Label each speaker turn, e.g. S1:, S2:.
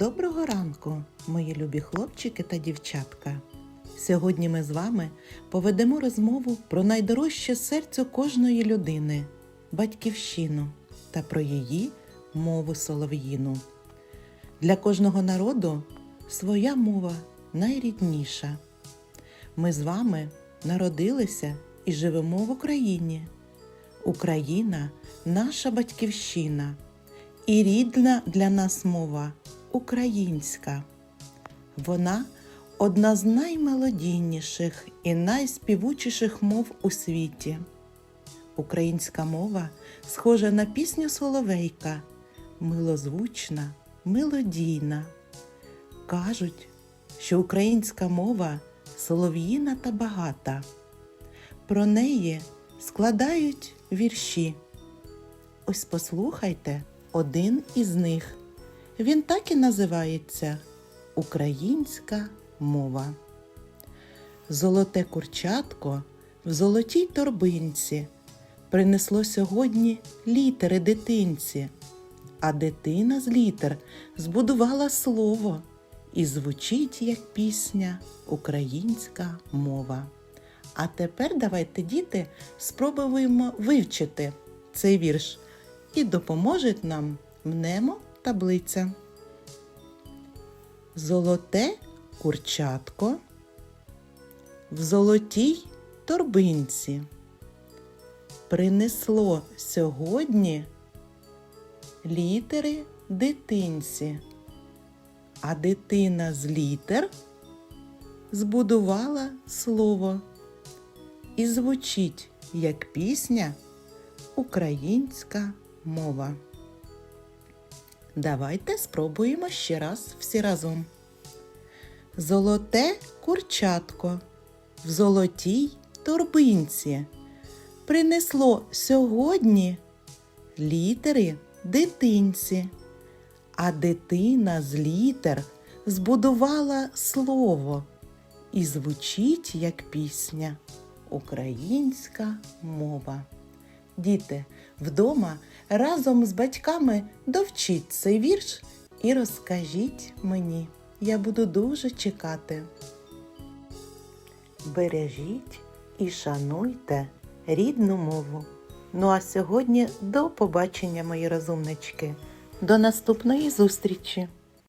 S1: Доброго ранку, мої любі хлопчики та дівчатка. Сьогодні ми з вами поведемо розмову про найдорожче серцю кожної людини батьківщину та про її мову солов'їну. Для кожного народу своя мова найрідніша. Ми з вами народилися і живемо в Україні. Україна наша батьківщина і рідна для нас мова українська. Вона одна з наймелодійніших і найспівучіших мов у світі. Українська мова схожа на пісню Соловейка, милозвучна, мелодійна. Кажуть, що українська мова солов'їна та багата. Про неї складають вірші. Ось послухайте один із них. Він так і називається Українська мова. Золоте курчатко в золотій торбинці принесло сьогодні літери дитинці, а дитина з літер збудувала слово і звучить як пісня Українська мова. А тепер давайте, діти, спробуємо вивчити цей вірш і допоможе нам мнемо таблиця. Золоте курчатко в золотій торбинці принесло сьогодні літери дитинці, а дитина з літер збудувала слово і звучить як пісня Українська мова. Давайте спробуємо ще раз всі разом. Золоте курчатко в золотій торбинці принесло сьогодні літери дитинці, а дитина з літер збудувала слово і звучить як пісня Українська мова. Діти, вдома разом з батьками довчіть цей вірш і розкажіть мені. Я буду дуже чекати. Бережіть і шануйте рідну мову. Ну а сьогодні до побачення, мої розумнички. До наступної зустрічі!